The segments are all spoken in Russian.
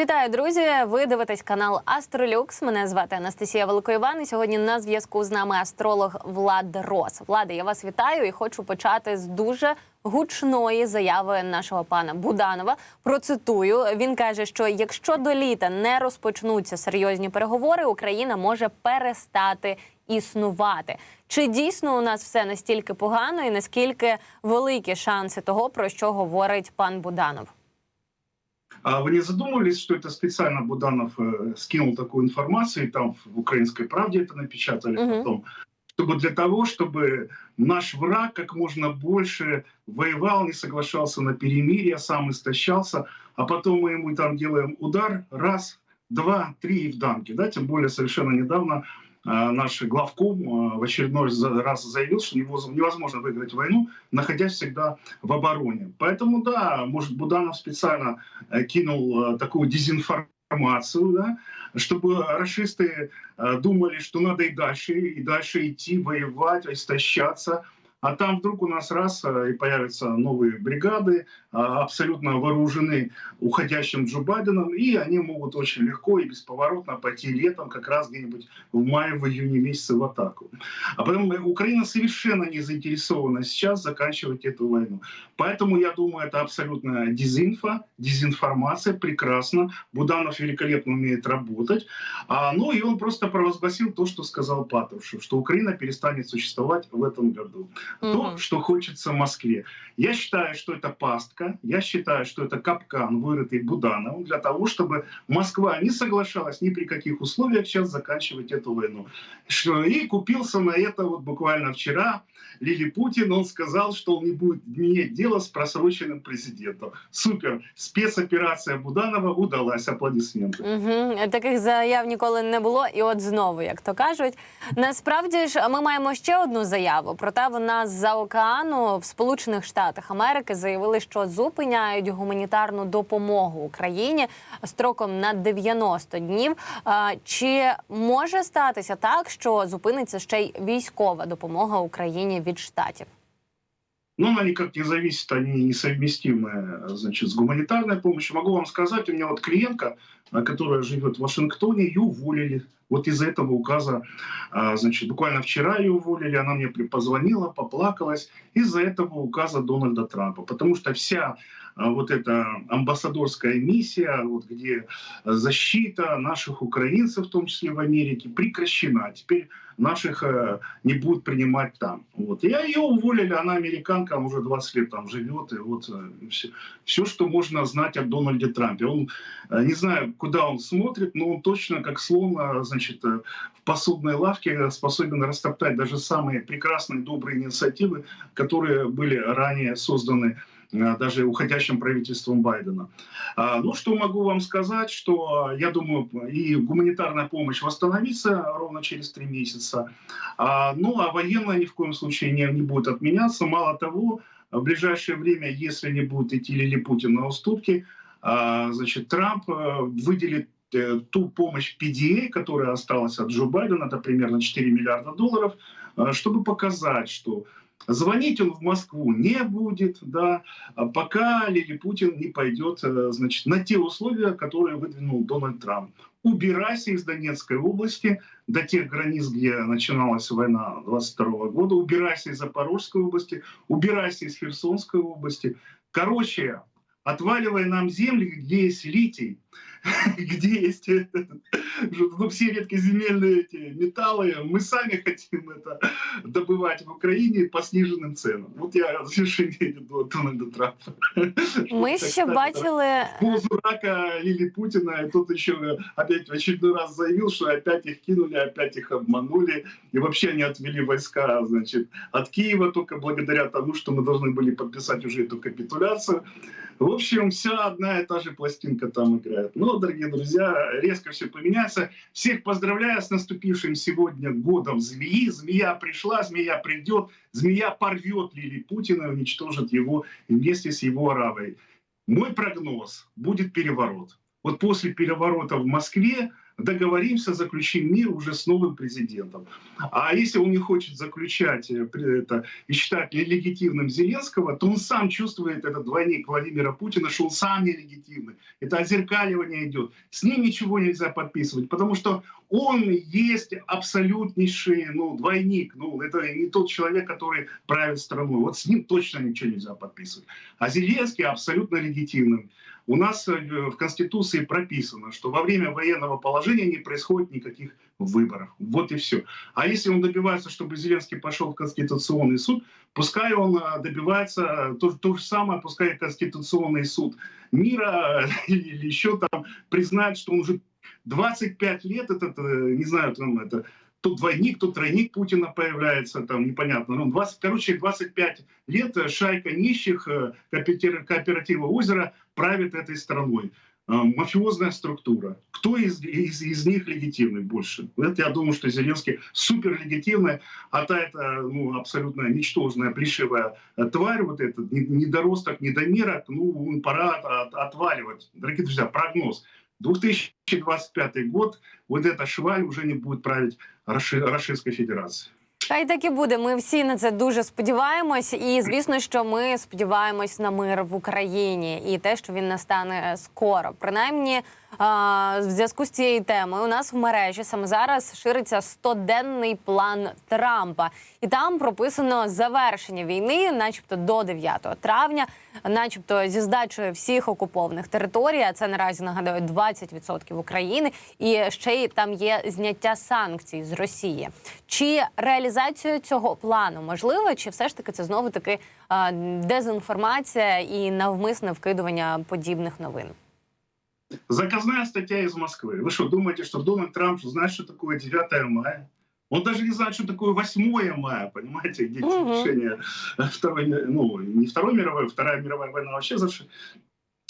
Вітаю, друзі! Ви дивитесь канал Астролюкс. Мене звати Анастасія Великоїван. І сьогодні на зв'язку з нами астролог Влад Рос. Влади, я вас вітаю і хочу почати з дуже гучної заяви нашого пана Буданова. Процитую: він каже, що якщо до літа не розпочнуться серйозні переговори, Україна може перестати існувати. Чи дійсно у нас все настільки погано, і наскільки великі шанси того, про що говорить пан Буданов? А вы не задумывались, что это специально Буданов э, скинул такую информацию, и там в «Украинской правде» это напечатали Мгм. потом, чтобы для того, чтобы наш враг как можно больше воевал, не соглашался на перемирие, сам истощался, а потом мы ему там делаем удар, раз, два, три и в дамки. Да? Тем более совершенно недавно наш главком а, в очередной раз заявил, что невоз- невозможно выиграть войну, находясь всегда в обороне. Поэтому, да, может, Буданов специально э, кинул э, такую дезинформацию, да, чтобы расисты э, думали, что надо и дальше, и дальше идти, воевать, истощаться. А там вдруг у нас раз э, и появятся новые бригады, а, абсолютно вооружены уходящим Джо Байденом, и они могут очень легко и бесповоротно пойти летом, как раз где-нибудь в мае, в июне месяце в атаку. А потом э, Украина совершенно не заинтересована сейчас заканчивать эту войну. Поэтому я думаю, это абсолютно дезинфа, дезинформация, прекрасно. Буданов великолепно умеет работать. А, ну и он просто провозгласил то, что сказал Патрушев, что Украина перестанет существовать в этом году То, Мгм. что хочется Москве. Я считаю, что это пастка, я считаю, что это капкан, вырытый Будановым, для того, чтобы Москва не соглашалась ни при каких условиях сейчас заканчивать эту войну. Что- И купился на это вот буквально вчера Лили Путин, он сказал, что он не будет иметь дело с просроченным президентом. Супер, спецоперация Буданова удалась, аплодисменты. Угу. Таких заяв ніколи не було, і от знову, як то кажуть. Насправді ж ми маємо ще одну заяву. Проте вона З-за океану в Сполучених Штатах Америки заявили, що зупиняють гуманітарну допомогу Україні строком на 90 днів. Чи може статися так, що зупиниться ще й військова допомога Україні від штатів? Но она никак не зависит, они несовместимы значит, с гуманитарной помощью. Могу вам сказать, у меня вот клиентка, которая живет в Вашингтоне, ее уволили. Вот из-за этого указа, а, значит, буквально вчера ее уволили, она мне позвонила, поплакалась из-за этого указа Дональда Трампа. Потому что вся вот эта амбассадорская миссия, вот где защита наших украинцев, в том числе в Америке, прекращена. Теперь наших э, не будут принимать там. Вот. Я ее уволили, она американка, она уже 20 лет там живет. И вот все, все, что можно знать о Дональде Трампе. Он, э, не знаю, куда он смотрит, но он точно как слон, э, значит, э, в посудной лавке способен растоптать даже самые прекрасные, добрые инициативы, которые были ранее созданы э, даже уходящим правительством Байдена. А, Ну, что могу вам сказать, что э, я думаю, и гуманитарная помощь восстановится ровно через три месяца, А, ну, а военная ни в коем случае не, не будет отменяться. Мало того, в ближайшее время, если не будет идти Лили Путин на уступки, а, значит, Трамп э, выделит э, ту помощь PDA, которая осталась от Джо Байдена, это примерно 4 миллиарда долларов, э, чтобы показать, что Звонить он в Москву не будет, да, а пока Лили Путин не пойдет, э, значит, на те условия, которые выдвинул Дональд Трамп. Убирайся из Донецкой области до тех границ, где начиналась война 22 года, убирайся из Запорожской области, убирайся из Херсонской области. Короче, отваливай нам земли, где есть литий, где есть э, ну, все редкоземельные эти металлы. Мы сами хотим это добывать в Украине по сниженным ценам. Вот я завершение до Дональда Трампа. Ми Так, ще бачили. Пол дурака Лили Путина, и тот еще опять в очередной раз заявил, что опять их кинули, опять их обманули, и вообще они отвели войска, значит, от Киева только благодаря тому, что мы должны были подписать уже эту капитуляцию. В общем, вся одна и та же пластинка там играет. Но, дорогие друзья, резко все поменяется. Всех поздравляю с наступившим сегодня годом змеи. Змея пришла, змея придет, змея порвет Лили Путина и уничтожит его вместе с его аравой. Мой прогноз – будет переворот. Вот после переворота в Москве договоримся, заключим мир уже с новым президентом. А если он не хочет заключать э, это и считать нелегитимным Зеленского, то он сам чувствует, этот двойник Владимира Путина, что он сам нелегитимный. Это озеркаливание идет. С ним ничего нельзя подписывать, потому что он есть абсолютнейший ну, двойник. Ну, это не тот человек, который правит страной. Вот с ним точно ничего нельзя подписывать. А Зеленский абсолютно легитимным. У нас э, в Конституции прописано, что во время военного положения не происходит никаких выборов. Вот и все. А если он добивается, чтобы Зеленский пошел в Конституционный суд, пускай он э, добивается э, то, то же самое, пускай Конституционный суд мира или еще там признает, что он уже 25 лет, этот, не знаю, там это то двойник, то тройник Путина появляется, там непонятно. Ну, 20, короче, 25 лет э, шайка нищих э, кооператива, «Озеро» правит этой страной. Э, Мафиозная структура. Кто из, из, из них легитимный больше? Это я думаю, что Зеленский супер легитимный, а та это ну, абсолютно ничтожная, плешивая тварь, вот этот не- недоросток, недомерок, ну, пора от- отваливать. Дорогие друзья, прогноз. 2025 год, вот эта шваль уже не будет править Раши- Федерації. Та й так і буде. Ми всі на це дуже сподіваємось. І звісно, що ми сподіваємось на мир в Україні і те, що він настане скоро. Принаймні, в зв'язку з цією темою у нас в мережі саме зараз шириться 100-денний план Трампа, і там прописано завершення війни, начебто до 9 травня, начебто зі здачею всіх окупованих територій. А це наразі нагадаю 20% України. І ще й там є зняття санкцій з Росії. Чи реалізація цього плану можлива, чи все ж таки це знову таки дезінформація і навмисне вкидування подібних новин? Заказная статья из Москвы. Вы что, думаете, что Дональд Трамп знает, что такое 9 мая? Он даже не знает, что такое 8 мая, понимаете, где Мгм. завершение Второй, ну, не Второй мировой, Вторая мировая война вообще заверши-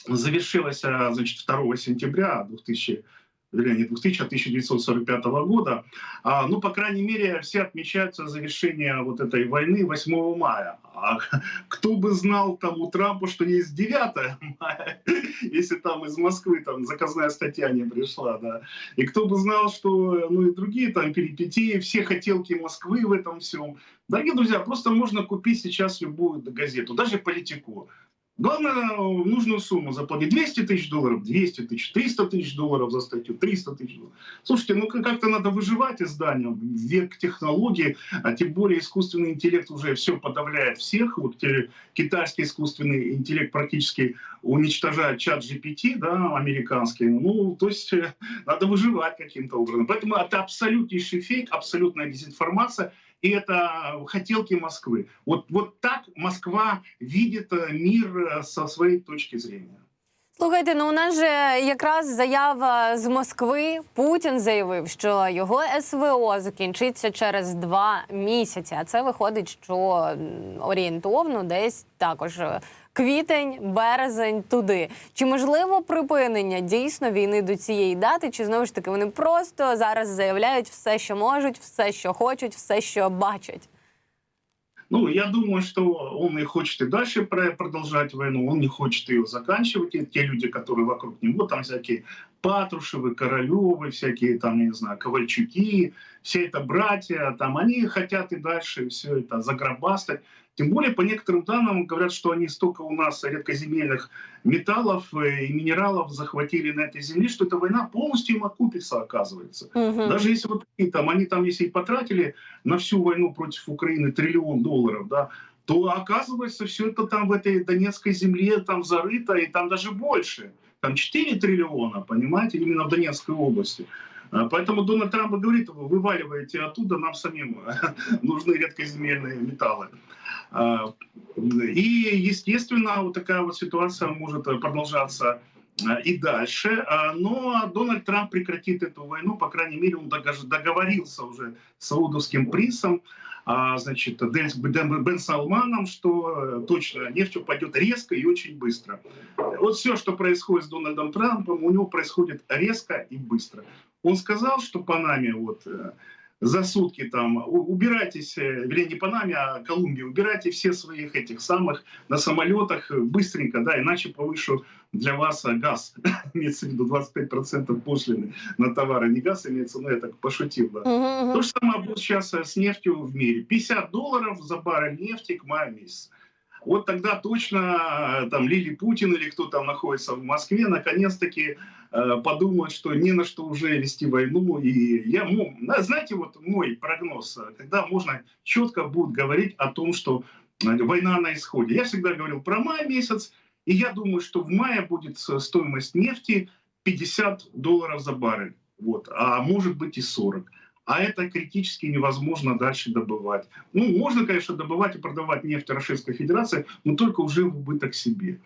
завершилась, а, значит, 2 сентября 2000 вернее, не 2000, а 1945 года. А, ну, по крайней мере, все отмечаются завершение вот этой войны 8 мая. А кто бы знал там у Трампа, что есть 9 мая, если там из Москвы там заказная статья не пришла, да. И кто бы знал, что, ну, и другие там перипетии, все хотелки Москвы в этом всем. Дорогие друзья, просто можно купить сейчас любую газету, даже политику. Главное, нужную сумму заплатить. 200 тысяч долларов, 200 тысяч, 300 тысяч долларов за статью, 300 тысяч долларов. Слушайте, ну как- как-то надо выживать изданием, век технологий, а тем более искусственный интеллект уже все подавляет всех. Вот китайский искусственный интеллект практически уничтожает чат GPT, да, американский. Ну, то есть э, надо выживать каким-то образом. Поэтому это абсолютнейший фейк, абсолютная дезинформация. И это хотелки Москвы. Вот, вот так Москва видит э, мир э, со своей точки зрения. Слухайте, ну у нас же якраз заява з Москви. Путін заявив, що його СВО закінчиться через два місяці. А це виходить, що м, орієнтовно десь також е, квітень, березень туди. Чи можливо припинення дійсно війни до цієї дати? Чи знову ж таки вони просто зараз заявляють все, що можуть, все, що хочуть, все, що бачать? Ну, я думаю, что он и хочет и дальше про- продолжать войну, он не хочет ее заканчивать. И те люди, которые вокруг него, там всякие Патрушевы, Королевы, всякие там, я не знаю, Ковальчуки, все это братья, там, они хотят и дальше все это загробастать. Тем более, по некоторым данным, говорят, что они столько у нас редкоземельных металлов э, и минералов захватили на этой земле, что эта война полностью им окупится, оказывается. Угу. Даже если вот такие там, они там, если и потратили на всю войну против Украины триллион долларов, да, то оказывается все это там в этой Донецкой земле там зарыто, и там даже больше. Там 4 триллиона, понимаете, именно в Донецкой области. А, Поэтому Дональд Трамп говорит, вы вываливаете оттуда, нам самим нужны редкоземельные металлы. А, И, естественно, вот такая вот ситуация может продолжаться а, и дальше. Но Дональд Трамп прекратит эту войну, по крайней мере, он договорился уже с саудовским принцем, значит, Бен Салманом, что э, точно нефть упадет резко и очень быстро. Вот все, что происходит с Дональдом Трампом, у него происходит резко и быстро. Он сказал, что по нами вот э, за сутки там убирайтесь, э, вернее, не Панаме, а Колумбии, убирайте все своих этих самых на самолетах э, быстренько, да, иначе повышу для вас газ. Имеется в виду 25% пошлины на товары. Не газ имеется, но я так пошутил, да. То же самое будет сейчас с нефтью в мире. 50 долларов за баррель нефти к маю месяцу. Вот тогда точно там Лили Путин или кто там находится в Москве наконец-таки подумают, что не на что уже вести войну. И я, знаете, вот мой прогноз, э, когда можно четко будет говорить о том, что э, война на исходе. Я всегда говорил про май месяц, и я думаю, что в мае будет стоимость нефти 50 долларов за баррель. Вот, а может быть и 40 а это критически невозможно дальше добывать. Ну, можно, конечно, добывать и продавать нефть Российской Федерации, но только уже в убыток себе.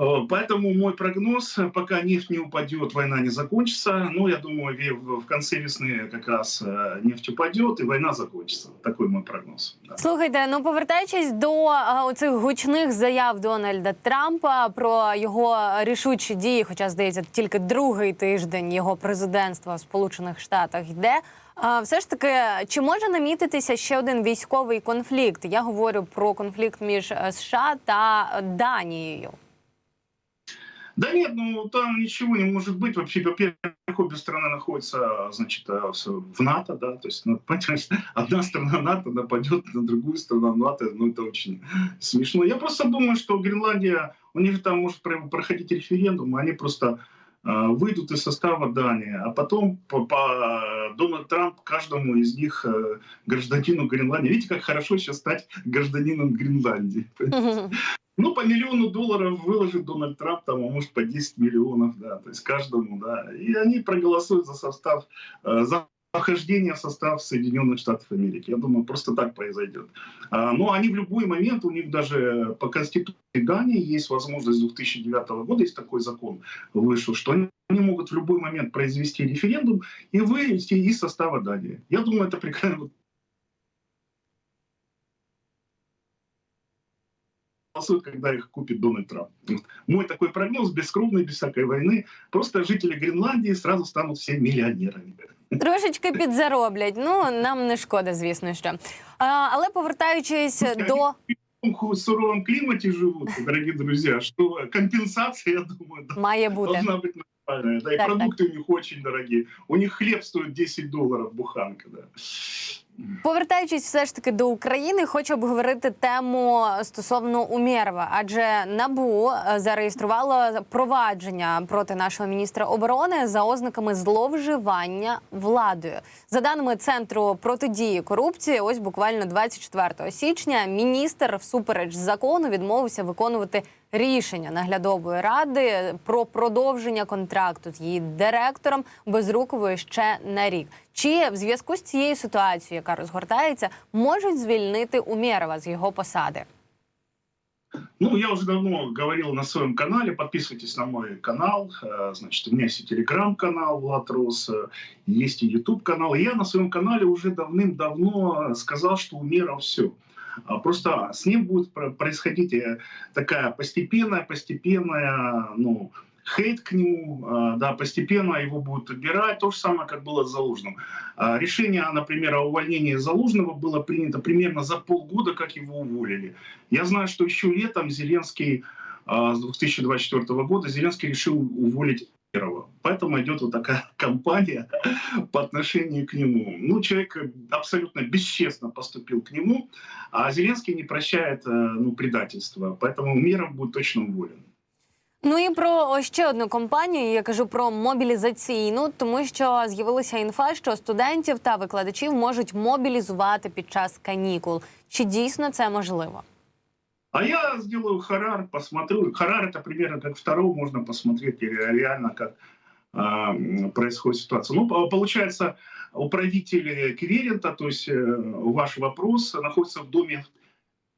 Э, Поэтому мой прогноз, э, пока нефть не упадет, война не закончится. Ну, я думаю, ве- в в конце весны как раз э, нефть упадет и война закончится. Такой мой прогноз. да. Слухайте, ну повертаючись до а, оцих гучних заяв Дональда Трампа про його рішучі дії, хоча здається, тільки другий тиждень його президентства в Сполучених Штатах йде. А, все ж таки, чи може намітитися ще один військовий конфлікт? Я говорю про конфлікт між е, США та е, Данією. Да нет, ну там ничего не может быть. Вообще, во-первых, обе страны находятся, значит, э, в НАТО, да, то есть, ну, понимаешь, одна страна НАТО нападет на другую страну НАТО, ну, это очень смешно. Я просто думаю, что Гренландия, у них там может про- проходить референдум, они просто э, выйдут из состава Дании, а потом по, по- Дональд Трамп каждому из них э, гражданину Гренландии. Видите, как хорошо сейчас стать гражданином Гренландии. Ну, по миллиону долларов выложит Дональд Трамп, там, а может, по 10 миллионов, да, то есть каждому, да. И они проголосуют за состав, э, за вхождение в состав Соединенных Штатов Америки. Я думаю, просто так произойдет. А, но они в любой момент, у них даже по Конституции Дании есть возможность с 2009 года, есть такой закон вышел, что они они могут в любой момент произвести референдум и вывести из состава Дании. Я думаю, это прекрасно, голосуют, когда их купит Дональд Трамп. Мой такой прогноз, без крупной, без всякой войны, просто жители Гренландии сразу станут все миллионерами. Трошечки підзароблять. Ну нам не шкода, звісно, що. А, але повертаючись до В таком суровом климате живут, дорогие друзья, что компенсация, я думаю, да, має бути. должна быть нормальная. Да, и Так, так. продукты у них очень дорогие. У них хлеб стоит 10 долларов буханка. Да. Повертаючись все ж таки до України, хочу обговорити тему стосовно Умєрова, адже набу е, зареєструвало провадження проти нашого міністра оборони за ознаками зловживання владою. За даними центру протидії корупції, ось буквально 24 січня міністр всупереч закону відмовився виконувати рішення наглядової ради про продовження контракту з її директором Безруковою ще на рік. Чи в зв'язку з цією ситуацією, яка розгортається, можуть звільнити Умєрова з його посади? Ну, я уже давно говорил на своем канале, подписывайтесь на мой канал, Э, значит, у меня есть и телеграм-канал Влад Рос, э, есть и YouTube канал. И я на своем канале уже давным-давно сказал, что у мира все. Просто с ним будет про- происходить э, такая постепенная, постепенная, ну, хейт к нему, э, да, постепенно его будут убирать, то же самое, как было с Залужным. А Решение, например, о увольнении Залужного было принято примерно за полгода, как его уволили. Я знаю, что еще летом Зеленский а, с 2024 года Зеленский решил уволить Кирова. Поэтому идет вот такая кампания по отношению к нему. Ну, человек абсолютно бесчестно поступил к нему, а Зеленский не прощает э, ну, предательства. Поэтому Миров будет точно уволен. Ну і про ще одну компанію. Я кажу про мобілізаційну, тому що з'явилася інфа, що студентів та викладачів можуть мобілізувати під час канікул. Чи дійсно це можливо? А я сделаю Харар, посмотрю. Харар это примерно как второго, можно посмотреть ре- реально, как м, происходит ситуация. Ну, по- получается, управитель Кверента, то есть э, ваш вопрос, находится в доме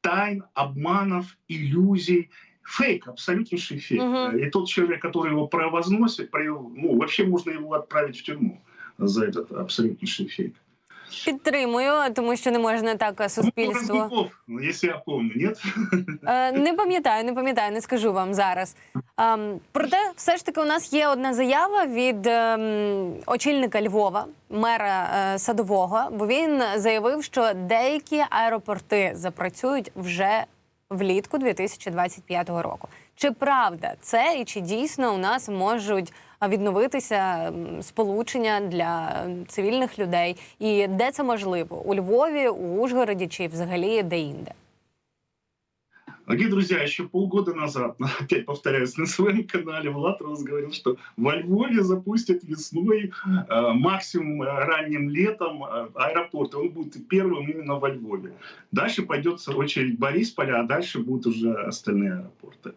тайн, обманов, иллюзий, фейк, абсолютнейший фейк. Мгм. И тот человек, который его провозносит, ну, вообще можно его отправить в тюрьму за этот абсолютнейший фейк. Підтримую, тому що не можна так е, Ну, суспільство. Ну, если я помню, нет? Е, Не пам'ятаю, не пам'ятаю, не скажу вам зараз. Ем, Проте, все ж таки, у нас є одна заява від ем, очільника Львова, мера е, садового, бо він заявив, що деякі аеропорти запрацюють вже влітку 2025 року. Чи правда це і чи дійсно у нас можуть відновитися м, сполучення для ем, цивільних людей? І де це можливо? У Львові, у Ужгороді чи взагалі де-інде? Дорогие друзья, еще полгода назад, опять повторяюсь, на своем канале Влад Рос говорил, что во Львове запустят весной, э, максимум э, ранним летом э, аэропорт. И Он будет первым именно во Львове. Дальше пойдет очередь Борисполя, а дальше будут уже остальные аэропорты.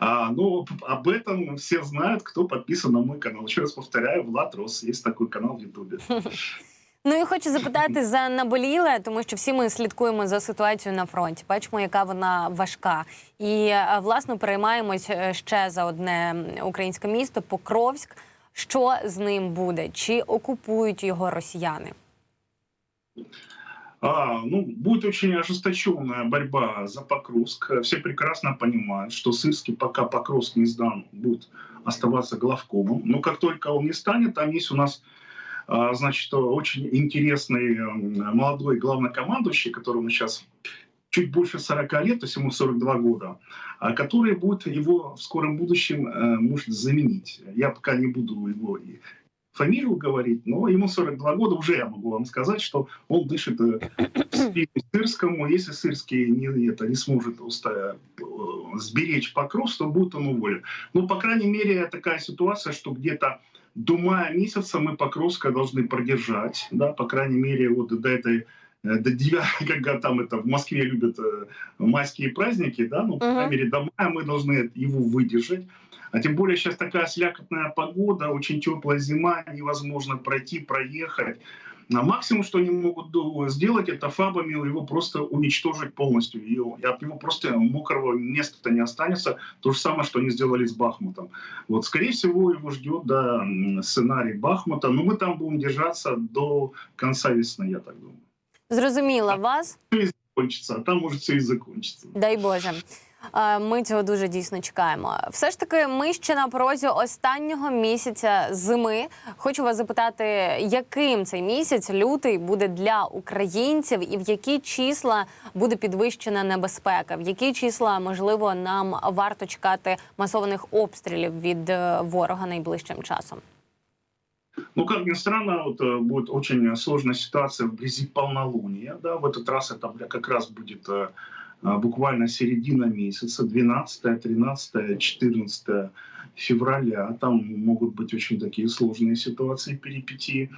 А, но об этом все знают, кто подписан на мой канал. Еще раз повторяю, Влад Рос, есть такой канал в Ютубе. Ну і хочу запитати за наболіле, тому що всі ми слідкуємо за ситуацією на фронті. Бачимо, яка вона важка. І е, власне переймаємось е, ще за одне українське місто Покровськ. Що з ним буде? Чи окупують його росіяни? А, ну, будет очень ожесточенная борьба за Покровск. Все прекрасно понимают, что Сырский, пока Покровск не сдан, будет оставаться главкомом. Но как только он не станет, там есть у нас значит, очень интересный молодой главнокомандующий, которому сейчас чуть больше 40 лет, то есть ему 42 года, а, который будет его в скором будущем э, может заменить. Я пока не буду его фамилию говорить, но ему 42 года, уже я могу вам сказать, что он дышит э, Сырскому. Если Сырский не, это, не сможет уста- э, сберечь покров, то будет он уволен. Ну, по крайней мере, такая ситуация, что где-то до мая месяца мы Покровска должны продержать, да, по крайней мере, вот до этой э, до 9, когда там это в Москве любят э, майские праздники, да, ну, по крайней мере, до мая мы должны его выдержать. А тем более сейчас такая слякотная погода, очень теплая зима, невозможно пройти, проехать. А максимум, что они могут сделать, это фабами его просто уничтожить полностью. И от него просто мокрого места не останется. То же самое, что они сделали с Бахмутом. Вот, скорее всего, его ждет да, сценарий Бахмута. Но мы там будем держаться до конца весны, я так думаю. Зрозуміла вас. Кончится, а там может все и закончится. Дай Боже. Е, Ми цього дуже дійсно чекаємо. Все ж таки, ми ще на порозі останнього місяця зими. Хочу вас запитати, яким цей місяць лютий буде для українців, і в які числа буде підвищена небезпека, в які числа можливо нам варто чекати масованих обстрілів від е, ворога найближчим часом. Ну, как ни странно, вот, э, будет очень сложная ситуация вблизи полнолуния. Да? В этот раз это бля, как раз будет э, э, буквально середина месяца, 12, 13, 14 февраля. Там могут быть очень такие сложные ситуации, перипетии.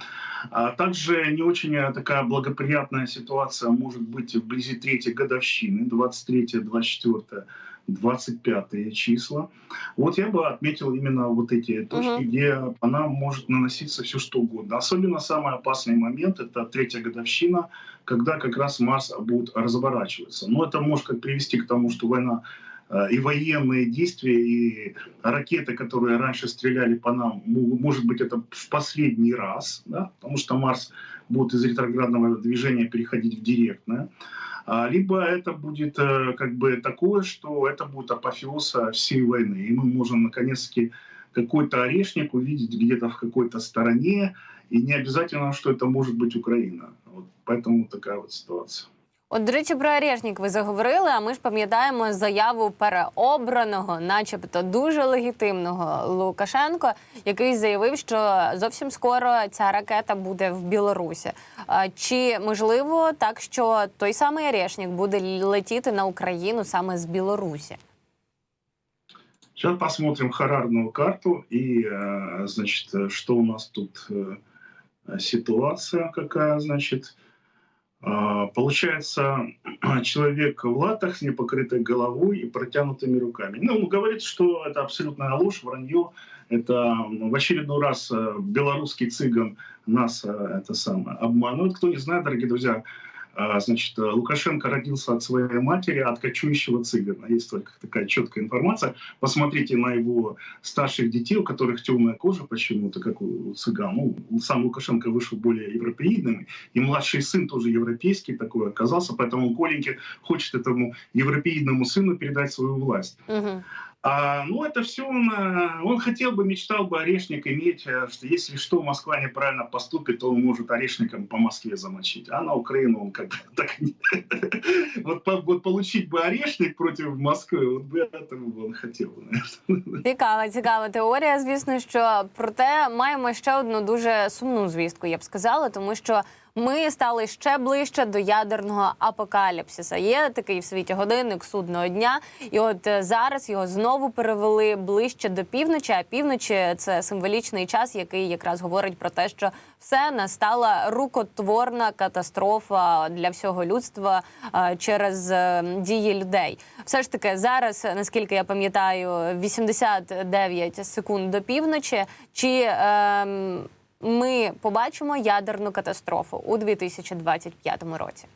А также не очень э, такая благоприятная ситуация может быть вблизи третьей годовщины, 23, 24, 25 числа. Вот я бы отметил именно вот эти точки, Мгм. где она может наноситься все что угодно. Особенно самый опасный момент – это третья годовщина, когда как раз Марс будет разворачиваться. Но это может как привести к тому, что война э, и военные действия, и ракеты, которые раньше стреляли по нам, мо- может быть, это в последний раз, да, потому что Марс будет из ретроградного движения переходить в директное. А, Либо это будет э, как бы такое, что это будет апофеоз э, всей войны. И мы можем наконец-таки какой-то орешник увидеть где-то в какой-то стороне, и не обязательно, что это может быть Украина. Вот поэтому такая вот ситуация. От, до речі, про Орешник ви заговорили. А ми ж пам'ятаємо заяву переобраного, начебто дуже легітимного Лукашенко, який заявив, що зовсім скоро ця ракета буде в Білорусі. А, Чи можливо так, що той самий Орешник буде летіти на Україну саме з Білорусі? Сейчас посмотрим харарную карту и, э, значит, э, что у нас тут э, ситуация какая, значит. А, Получается, человек в латах с непокрытой головой и протянутыми руками. Ну, говорит, что это абсолютная ложь, вранье. Это в очередной раз э, белорусский цыган нас э, это самое обманывает. Кто не знает, дорогие друзья, Значит, э, Лукашенко родился от своей матери, от кочующего цыгана. Есть только такая четкая информация. Посмотрите на его старших детей, у которых темная кожа почему-то, как у цыган. Ну, сам Лукашенко вышел более европеидным, и младший сын тоже европейский такой оказался, поэтому Коленьке хочет этому европеидному сыну передать свою власть. Угу. А, ну, это все он, э, он хотел бы, мечтал бы орешник иметь, э, что если что, Москва неправильно поступит, то он может орешником по Москве замочить. А на Украину он как-то так не... Вот, по- вот получить бы орешник против Москвы, вот бы этого бы он хотел. наверное. Цікава, цікава теорія. Звісно, що проте маємо ще одну дуже сумну звістку, я б сказала, тому що ми стали ще ближче до ядерного апокаліпсиса. Є такий в світі годинник судного дня, і от е, зараз його знову перевели ближче до півночі. А півночі це символічний час, який якраз говорить про те, що все настала рукотворна катастрофа для всього людства е, через е, дії людей. Все ж таки, зараз, наскільки я пам'ятаю, 89 секунд до півночі. Чи ем, ми побачимо ядерну катастрофу у 2025 році?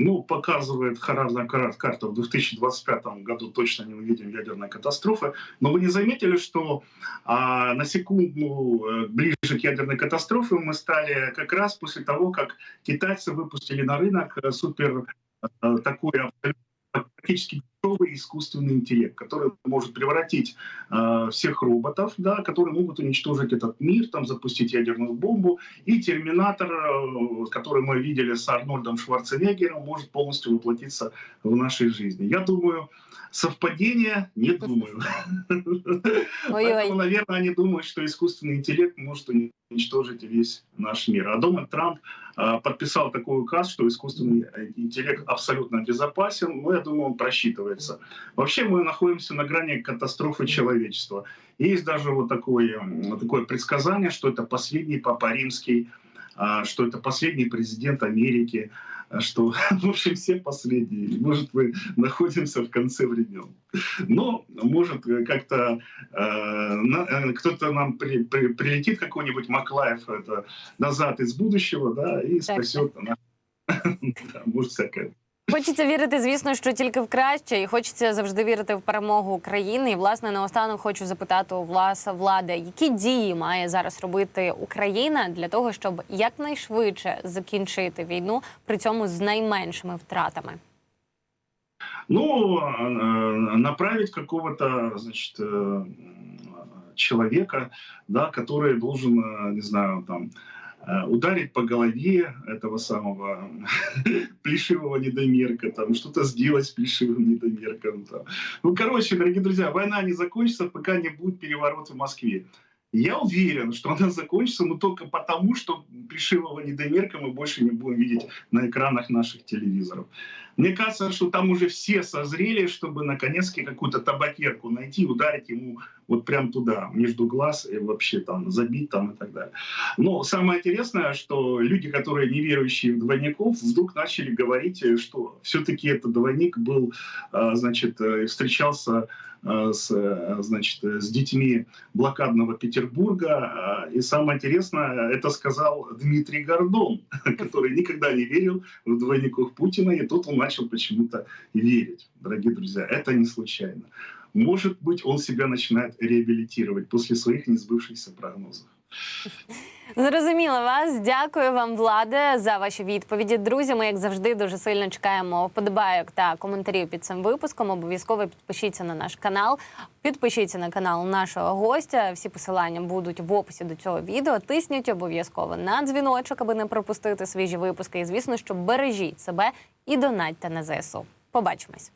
Ну, показывает характерная кар- карта, в 2025 году точно не увидим ядерной катастрофы. Но вы не заметили, что а, на секунду э, ближе к ядерной катастрофе мы стали как раз после того, как китайцы выпустили на рынок э, супер э, такой абсолютно практически дешевый искусственный интеллект, который может превратить э, всех роботов, да, которые могут уничтожить этот мир, там запустить ядерную бомбу, и Терминатор, э, который мы видели с Арнольдом Шварценеггером, может полностью воплотиться в нашей жизни. Я думаю, совпадение не думаю. Поэтому, наверное, они думают, что искусственный интеллект может уничтожить весь наш мир. А Дональд Трамп э, подписал такой указ, что искусственный интеллект абсолютно безопасен. Но я думаю, он просчитывается. Вообще мы находимся на грани катастрофы человечества. Есть даже вот такое, такое предсказание, что это последний Папа Римский, а, что это последний президент Америки, а, что, в общем, все последние. Может, мы находимся в конце времен. Но, может, как-то э, на- э, кто-то нам при- при- прилетит, какой-нибудь Маклаев это, назад из будущего, да, и спасет нас. Может, всякое. Хочеться вірити, звісно, що тільки в краще, і хочеться завжди вірити в перемогу України. І власне наостанок хочу запитати у вас влади, які дії має зараз робити Україна для того, щоб якнайшвидше закінчити війну, при цьому з найменшими втратами. Ну, э, направить какого-то, значит, э, человека, да, который должен, э, не знаю, там, э, ударить по голове этого самого плешивого недомерка, там, что-то сделать с плешивым недомерком. Там. Ну, короче, дорогие друзья, война не закончится, пока не будет переворот в Москве. Я уверен, что она закончится, но только потому, что плешивого недомерка мы больше не будем видеть на экранах наших телевизоров. Мне кажется, что там уже все созрели, чтобы наконец-таки какую-то табакерку найти, ударить ему вот прям туда, между глаз и вообще там забить там и так далее. Но самое интересное, что люди, которые не верующие в двойников, вдруг начали говорить, что все-таки этот двойник был, э, значит, э, встречался э, с, значит, с детьми блокадного Петербурга. И самое интересное, это сказал Дмитрий Гордон, который никогда не верил в двойников Путина, и тут он начал почему-то верить. Дорогие друзья, это не случайно. Может быть, он себя начинает реабилитировать после своих несбывшихся прогнозов. Зрозуміла вас. Дякую вам, владе, за ваші відповіді. Друзі, ми, як завжди, дуже сильно чекаємо вподобайок та коментарів під цим випуском. Обов'язково підпишіться на наш канал, підпишіться на канал нашого гостя. Всі посилання будуть в описі до цього відео. Тисніть обов'язково на дзвіночок, аби не пропустити свіжі випуски. І звісно, що бережіть себе і донатьте на ЗСУ. Побачимось.